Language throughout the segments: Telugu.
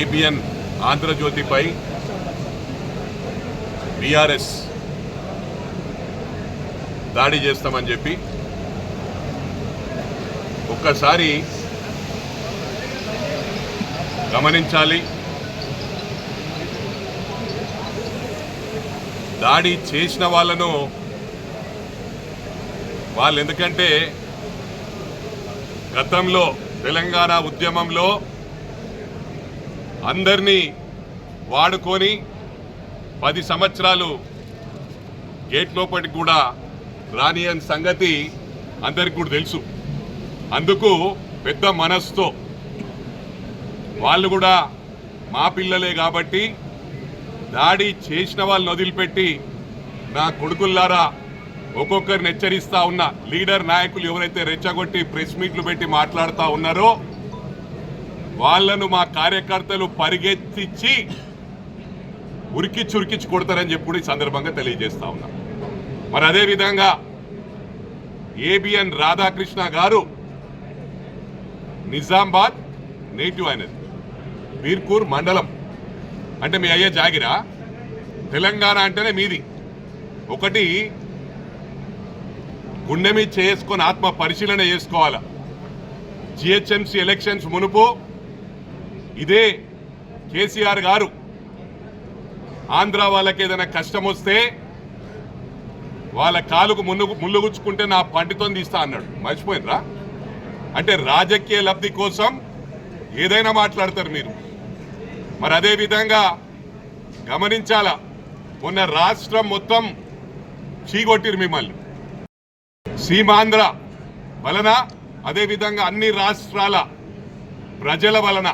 ఏబిఎన్ ఆంధ్రజ్యోతిపై బీఆర్ఎస్ దాడి చేస్తామని చెప్పి ఒక్కసారి గమనించాలి. దాడి చేసిన వాళ్ళను వాళ్ళు ఎందుకంటే గతంలో తెలంగాణ ఉద్యమంలో అందరినీ వాడుకొని పది సంవత్సరాలు గేట్ లోపలికి కూడా రానియని సంగతి అందరికి కూడా తెలుసు. అందుకు పెద్ద మనస్సుతో వాళ్ళు కూడా మా పిల్లలే కాబట్టి దాడి చేసిన వాళ్ళని వదిలిపెట్టి నా కొడుకుల్లారా ఒక్కొక్కరిని హెచ్చరిస్తా ఉన్న లీడర్ నాయకులు ఎవరైతే రెచ్చగొట్టి ప్రెస్ మీట్లు పెట్టి మాట్లాడుతూ ఉన్నారో వాళ్ళను మా కార్యకర్తలు పరిగెత్తించి ఉరికి చురికిచ్చి కొడతారని చెప్పి కూడా ఈ సందర్భంగా తెలియజేస్తా ఉన్నా. మరి అదే విధంగా ఏబిఎన్ రాధాకృష్ణ గారు నిజామాబాద్ నేటివ్ అయినది. బీర్కూర్ మండలం. అంటే మీ అయ్యే జాగిరా? తెలంగాణ అంటేనే మీది. ఒకటి గుండె మీద చేసుకొని ఆత్మ పరిశీలన చేసుకోవాలా? జిహెచ్ఎంసీ ఎలక్షన్స్ మునుపు ఇదే కేసీఆర్ గారు. ఆంధ్ర వాళ్ళకి ఏదైనా కష్టం వస్తే వాళ్ళ కాలుకు మున్ను ముళ్ళుగుచ్చుకుంటే నా పంటితో తీస్తా అన్నాడు. మర్చిపోయినరా? అంటే రాజకీయ లబ్ధి కోసం ఏదైనా మాట్లాడతారు మీరు. మరి అదే విధంగా గమనించాలా? మొన్న రాష్ట్రం మొత్తం చీగొట్టిరు మిమ్మల్ని. సీమాంధ్ర వలన అదేవిధంగా అన్ని రాష్ట్రాల ప్రజల వలన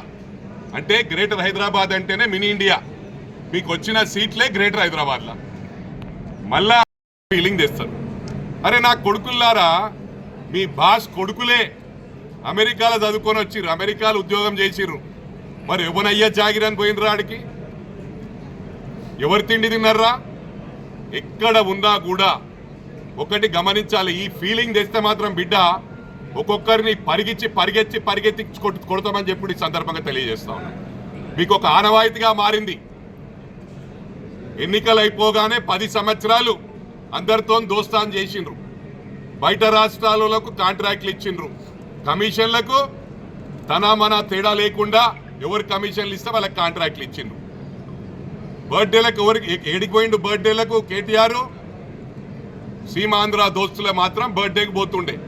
అంటే గ్రేటర్ హైదరాబాద్ అంటేనే మినీ ఇండియా. మీకు వచ్చిన సీట్లే గ్రేటర్ హైదరాబాద్లో. మళ్ళా ఫీలింగ్ తెస్తారు. అరే నా కొడుకుల్లారా మీ బాస్ కొడుకులే అమెరికాలో చదువుకొని వచ్చిర్రు అమెరికాలో ఉద్యోగం చేసిర్రు. మరి ఎవనయ్యా జాగిరని పోయినరా ఆడికి? ఎవరు తిండి తిన్నారా? ఎక్కడ ఉన్నా కూడా ఒకటి గమనించాలి. ఈ ఫీలింగ్ తెస్తే మాత్రం బిడ్డ ఒక్కొక్కరిని పరిగెచ్చి పరిగెత్తి పరిగెత్తి కొట్టు- కొడతామని చెప్పి ఈ సందర్భంగా తెలియజేస్తా మీకు ఒక ఆనవాయితీగా మారింది. ఎన్నికలు అయిపోగానే పది సంవత్సరాలు అందరితో దోస్తాన్ చేసిండ్రు. బయట రాష్ట్రాలకు కాంట్రాక్ట్లు ఇచ్చిండ్రు. కమిషన్లకు తన మన తేడా లేకుండా ఎవరు కమిషన్లు ఇస్తే వాళ్ళకి కాంట్రాక్ట్లు ఇచ్చిండ్రు. బర్త్డేలకు ఎవరికి ఏడికి పోయిండు బర్త్డేలకు కేటీఆర్ సీమాంధ్ర దోస్తులే మాత్రం బర్త్డేకి పోతుండే.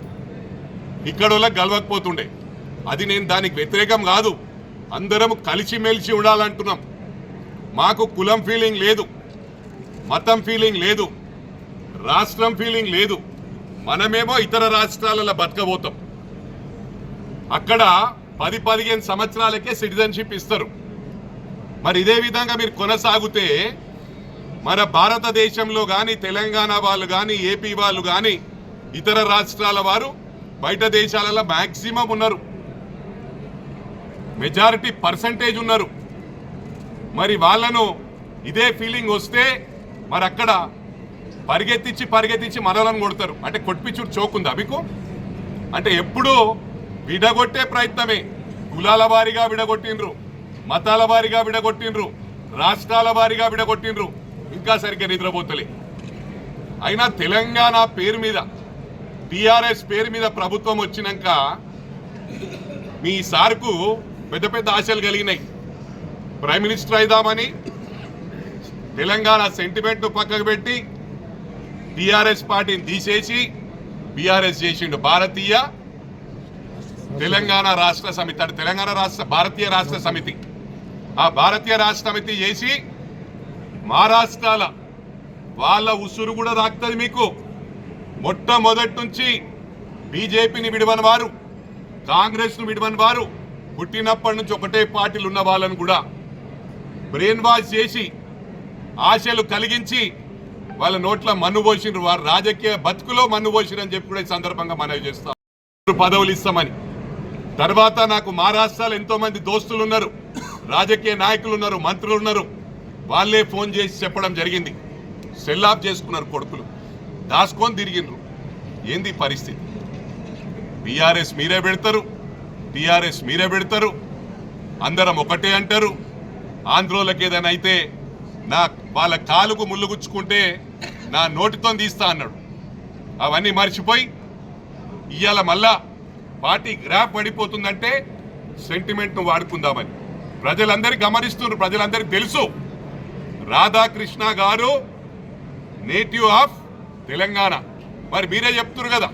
ఇక్కడ వాళ్ళకి గెలవకపోతుండే. అది నేను దానికి వ్యతిరేకం కాదు. అందరం కలిసిమెలిసి ఉండాలంటున్నాం. మాకు కులం ఫీలింగ్ లేదు. మతం ఫీలింగ్ లేదు. రాష్ట్రం ఫీలింగ్ లేదు. మనమేమో ఇతర రాష్ట్రాలలో బతకబోతాం. అక్కడ పది పదిహేను సంవత్సరాలకే సిటిజన్షిప్ ఇస్తారు. మరి ఇదే విధంగా మీరు కొనసాగితే మన భారతదేశంలో కానీ తెలంగాణ వాళ్ళు కానీ ఏపీ వాళ్ళు కానీ ఇతర రాష్ట్రాల వారు బయట దేశాలలో మ్యాక్సిమం ఉన్నారు. మెజారిటీ పర్సంటేజ్ ఉన్నారు. మరి వాళ్ళను ఇదే ఫీలింగ్ వస్తే మరి అక్కడ పరిగెత్తించి పరిగెత్తించి మనలను కొడతారు. అంటే కొట్టిపిచ్చుడు చోకుందా మీకు? అంటే ఎప్పుడూ విడగొట్టే ప్రయత్నమే. కులాల వారీగా విడగొట్టిండ్రు మతాల వారీగా విడగొట్టిండ్రు రాష్ట్రాల వారీగా విడగొట్టిండ్రు. ఇంకా సరిగ్గా నిద్రపోతలే. అయినా తెలంగాణ పేరు మీద టిఆర్ఎస్ పేరు మీద ప్రభుత్వం వచ్చినాక మీ సార్కు పెద్ద పెద్ద ఆశలు కలిగినాయి. ప్రైమ్ మినిస్టర్ అయిదామని తెలంగాణ సెంటిమెంట్ పక్కకు పెట్టి టిఆర్ఎస్ పార్టీని తీసేసి బీఆర్ఎస్ చేసిండు భారతీయ తెలంగాణ రాష్ట్ర సమితి అంటే తెలంగాణ రాష్ట్ర భారతీయ రాష్ట్ర సమితి. ఆ భారతీయ రాష్ట్ర సమితి చేసి మహారాష్ట్రాల వాళ్ళ ఉసురు కూడా రాక్తుంది మీకు. మొట్టమొదటి నుంచి బీజేపీని విడవని వారు కాంగ్రెస్ను విడవని వారు పుట్టినప్పటి నుంచి ఒకటే పార్టీలు ఉన్న వాళ్ళను కూడా బ్రెయిన్ వాష్ చేసి ఆశలు కలిగించి వాళ్ళ నోట్ల మన్ను పోసినారు వారు రాజకీయ బతుకులో మన్ను పోసిరని చెప్పి కూడా ఈ సందర్భంగా మనవి చేస్తాం పదవులు ఇస్తామని. తర్వాత నాకు మహారాష్ట్రలో ఎంతో మంది దోస్తులు ఉన్నారు రాజకీయ నాయకులు ఉన్నారు మంత్రులు ఉన్నారు. వాళ్ళే ఫోన్ చేసి చెప్పడం జరిగింది. సెల్ ఆఫ్ చేసుకున్నారు కొడుకులు. దాచుకొని తిరిగిండ్రు. ఏంది పరిస్థితి? బీఆర్ఎస్ మీరే పెడతారు టీఆర్ఎస్ మీరే పెడతారు అందరం ఒకటే అంటారు. ఆంధ్రోలకు ఏదైనా అయితే నా వాళ్ళ కాలుకు ముళ్ళుగుచ్చుకుంటే నా నోటితో తీస్తా అన్నాడు. అవన్నీ మర్చిపోయి ఇవాళ మళ్ళా పార్టీ గ్రాఫ్ పడిపోతుందంటే సెంటిమెంట్ను వాడుకుందామని. ప్రజలందరూ గమనిస్తున్నారు ప్రజలందరికీ తెలుసు. రాధాకృష్ణ గారు నేటివ్ ఆఫ్ తెలంగాణ. మరి మీరే చెప్తున్నారు కదా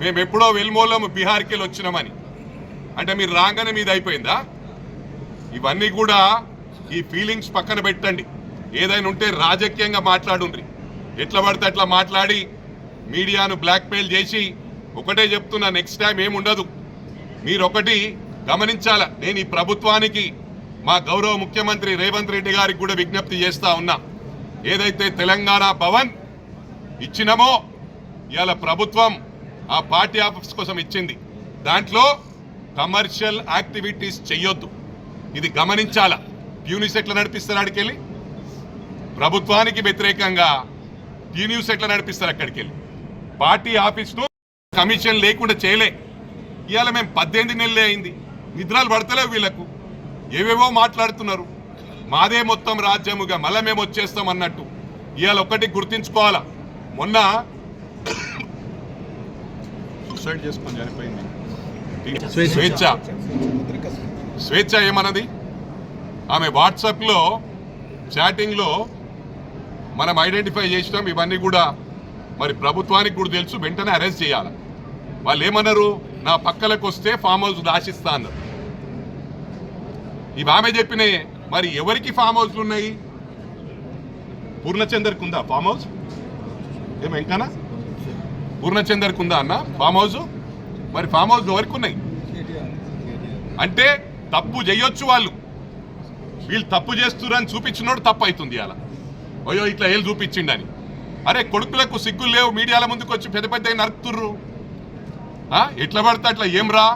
మేము ఎప్పుడో వెల్మోలం బీహార్కి వెళ్ళి వచ్చినామని. అంటే మీరు రాగానే మీద అయిపోయిందా? ఇవన్నీ కూడా ఈ ఫీలింగ్స్ పక్కన పెట్టండి. ఏదైనా ఉంటే రాజకీయంగా మాట్లాడుండ్రి. ఎట్లా పడితే అట్లా మాట్లాడి మీడియాను బ్లాక్మెయిల్ చేసి ఒకటే చెప్తున్నా నెక్స్ట్ టైం ఏముండదు మీరు ఒకటి గమనించాల నేను ఈ ప్రభుత్వానికి మా గౌరవ ముఖ్యమంత్రి రేవంత్ రెడ్డి గారికి కూడా విజ్ఞప్తి చేస్తా ఉన్నా. ఏదైతే తెలంగాణ భవన్ ఇచ్చినామో ఇవాళ ప్రభుత్వం ఆ పార్టీ ఆఫీస్ కోసం ఇచ్చింది. దాంట్లో కమర్షియల్ యాక్టివిటీస్ చెయ్యొద్దు. ఇది గమనించాల? ప్యూనిస్ ఎట్లా నడిపిస్తారు అక్కడికి ప్రభుత్వానికి వ్యతిరేకంగా ప్యూనిస్ ఎట్లా నడిపిస్తారు అక్కడికి వెళ్ళి పార్టీ ఆఫీస్ను కమిషన్ లేకుండా చేయలే. ఇవాళ మేము పద్దెనిమిది నెలలే అయింది. నిద్రలు పడతలేవు వీళ్ళకు. ఏవేవో మాట్లాడుతున్నారు. మాదే మొత్తం రాజ్యముగా మళ్ళీ మేము వచ్చేస్తాం అన్నట్టు. ఇవాళ ఒకటి గుర్తించుకోవాలా? మొన్న సూసైడ్ చేసుకొని చనిపోయింది. స్వేచ్ఛ. స్వేచ్ఛ. ఏమన్నది? ఆమె వాట్సాప్లో చాటింగ్లో మనం ఐడెంటిఫై చేసినాం ఇవన్నీ కూడా మరి ప్రభుత్వానికి కూడా తెలుసు వెంటనే అరెస్ట్ చేయాలి. వాళ్ళు ఏమన్నారు నా పక్కలకు వస్తే ఫామ్ హౌస్ రాసిస్తా అన్నారు ఇవి ఆమె చెప్పినాయి మరి ఎవరికి ఫామ్ హౌస్లు ఉన్నాయి? పూర్ణచందర్కి ఉందా ఫామ్ హౌస్? ఏం ఎంకనా పూర్ణచందర్కి ఉందా అన్న? Farm house? మరి ఫామ్ హౌస్ ఎవరికి ఉన్నాయి? అంటే తప్పు చేయొచ్చు వాళ్ళు. వీళ్ళు తప్పు చేస్తున్నారని చూపించినోడు తప్పు అవుతుంది అలా అయ్యో ఇట్లా ఏళ్ళు చూపించిండని. అరే కొడుకులకు సిగ్గులు లేవు మీడియాల ముందుకు వచ్చి పెద్ద పెద్ద నరుకుతుర్రు. ఎట్లా పడితే అట్లా ఏం రా?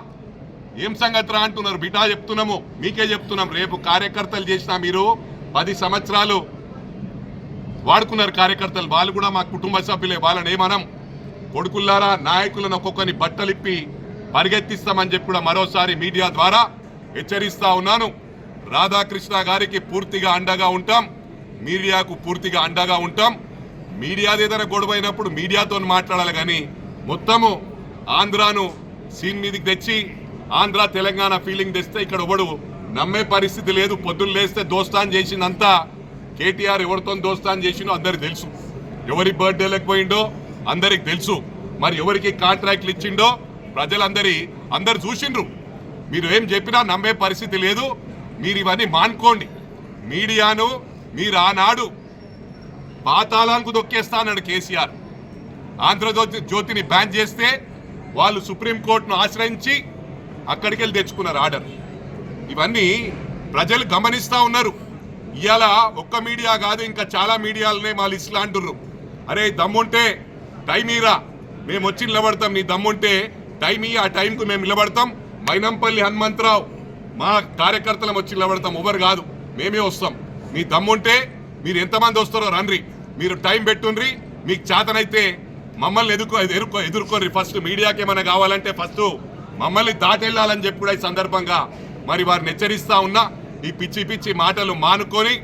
ఏం సంగతి రా అంటున్నారు. బిటా చెప్తున్నాము. మీకే చెప్తున్నాం. రేపు కార్యకర్తలు చేసినా మీరు పది సంవత్సరాలు వాడుకున్నారు కార్యకర్తలు. వాళ్ళు కూడా మా కుటుంబ సభ్యులే. వాళ్ళని ఏమనం? కొడుకుల్లారా నాయకులను ఒక్కొక్కరిని బట్టలిప్పి పరిగెత్తిస్తామని చెప్పి కూడా మరోసారి మీడియా ద్వారా హెచ్చరిస్తా ఉన్నాను. రాధాకృష్ణ గారికి పూర్తిగా అండగా ఉంటాం. మీడియాకు పూర్తిగా అండగా ఉంటాం. మీడియాది ఏదైనా గొడవ అయినప్పుడు మీడియాతో మాట్లాడాలి కానీ మొత్తము ఆంధ్రాను సీన్ మీదకి తెచ్చి ఆంధ్ర తెలంగాణ ఫీలింగ్ తెస్తే ఇక్కడ ఒకడు నమ్మే పరిస్థితి లేదు. పొద్దున్న లేస్తే దోస్తాన్ చేసిందంతా కేటీఆర్ ఎవరితో దోస్తాన్ చేసిండో అందరికి తెలుసు. ఎవరి బర్త్డేలకు పోయిండో అందరికి తెలుసు. మరి ఎవరికి కాంట్రాక్ట్లు ఇచ్చిండో ప్రజలందరి అందరు చూసిండ్రు. మీరు ఏం చెప్పినా నమ్మే పరిస్థితి లేదు. మీరు ఇవన్నీ మానుకోండి. మీడియాను మీరు ఆనాడు పాతాళానికి దొక్కేస్తా అన్నాడు కేసీఆర్. ఆంధ్రజ్యోతి జ్యోతిని బ్యాన్ చేస్తే వాళ్ళు సుప్రీంకోర్టును ఆశ్రయించి అక్కడికి వెళ్ళి తెచ్చుకున్నారు ఆర్డర్. ఇవన్నీ ప్రజలు గమనిస్తా ఉన్నారు. ఇవాళ ఒక్క మీడియా కాదు ఇంకా చాలా మీడియాలనే మా లిస్టులు అంటుర్రు. అరే దమ్ముంటే టైం ఇరా మేము వచ్చి నిలబడతాం నీ దమ్ముంటే టైం ఇయ్యి ఆ టైంకు మేము నిలబడతాం. మైనంపల్లి హనుమంతరావు మా కార్యకర్తలం వచ్చి నిలబడతాం ఎవరు కాదు. మేమే వస్తాం. మీ దమ్ముంటే మీరు ఎంతమంది వస్తారో రండ్రి. మీరు టైం పెట్టుండ్రి మీకు చేతనైతే మమ్మల్ని ఎదుర్కో ఎదుర్కో ఎదుర్కోర్రి ఫస్ట్ మీడియాకి ఏమైనా కావాలంటే ఫస్ట్ మమ్మల్ని దాటెళ్ళాలని చెప్పి కూడా ఈ సందర్భంగా మరి వారిని హెచ్చరిస్తా ఉన్నా. ఈ పిచ్చి పిచ్చి మాటలు మానుకొని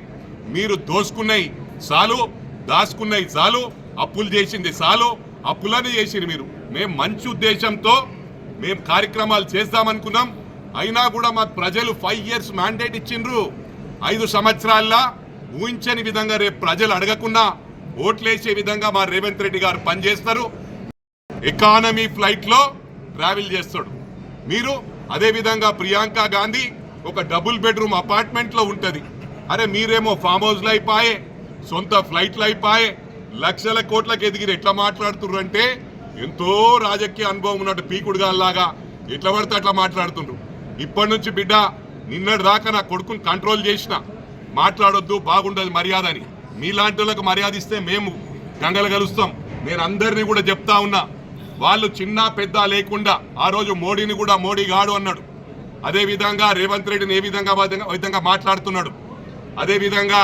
మీరు దోసుకున్నాయి చాలు దాచుకున్నాయి చాలు అప్పులు చేసింది చాలు అప్పులని చేసింది మీరు. మేము మంచి ఉద్దేశంతో మేము కార్యక్రమాలు చేద్దామనుకున్నాం అయినా కూడా మా ప్రజలు ఫైవ్ ఇయర్స్ మ్యాండేట్ ఇచ్చిండ్రు. ఐదు సంవత్సరాల్లో ఊహించని విధంగా రేపు ప్రజలు అడగకుండా ఓట్లేసే విధంగా మా రేవంత్ రెడ్డి గారు పనిచేస్తారు. ఎకానమీ ఫ్లైట్లో ట్రావెల్ చేస్తాడు. మీరు అదే విధంగా ప్రియాంక గాంధీ ఒక డబుల్ బెడ్రూమ్ అపార్ట్మెంట్లో ఉంటుంది. అరే మీరేమో ఫామ్ హౌస్లు అయిపోయే సొంత ఫ్లైట్లు అయిపోయే లక్షల కోట్లకు ఎదిగిరి. ఎట్లా మాట్లాడుతున్నారు అంటే ఎంతో రాజకీయ అనుభవం ఉన్నట్టు పీకుడుగా లాగా ఎట్లా పడితే అట్లా మాట్లాడుతుండ్రు. ఇప్పటి నుంచి బిడ్డ నిన్నటి దాకా నా కొడుకుని కంట్రోల్ చేసిన మాట్లాడొద్దు బాగుండదు మర్యాద అని మీలాంటి వాళ్ళకి మర్యాద ఇస్తే మేము గంగలు కలుస్తాం. నేను అందరినీ కూడా చెప్తా ఉన్నా వాళ్ళు చిన్న పెద్ద లేకుండా ఆ రోజు మోడీని కూడా మోడీ గాడు అన్నాడు. అదే విధంగా రేవంత్ రెడ్డిని ఏ విధంగా విధంగా మాట్లాడుతున్నాడు? అదేవిధంగా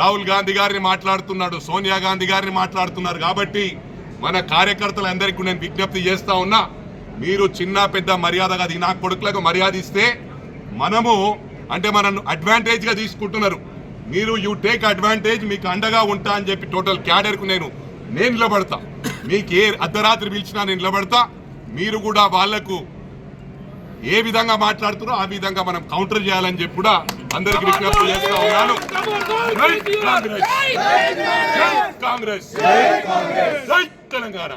రాహుల్ గాంధీ గారిని మాట్లాడుతున్నాడు సోనియా గాంధీ గారిని మాట్లాడుతున్నారు కాబట్టి మన కార్యకర్తలు అందరికీ నేను విజ్ఞప్తి చేస్తా ఉన్నా మీరు చిన్న పెద్ద మర్యాద కాదు నా కొడుకులకు మర్యాద ఇస్తే మనము అంటే మనను అడ్వాంటేజ్గా తీసుకుంటున్నారు. మీరు యూ టేక్ అడ్వాంటేజ్ మీకు అండగా ఉంటా అని చెప్పి టోటల్ క్యాడర్కు నేను నేను నిలబడతా. మీకు ఏ అర్ధరాత్రి పిలిచినా నేను నిలబడతా. మీరు కూడా వాళ్ళకు ఏ విధంగా మాట్లాడుతున్నారో ఆ విధంగా మనం కౌంటర్ చేయాలని చెప్పి కూడా అందరికి విజ్ఞప్తి చేస్తా ఉన్నాను. కాంగ్రెస్. తెలంగాణ.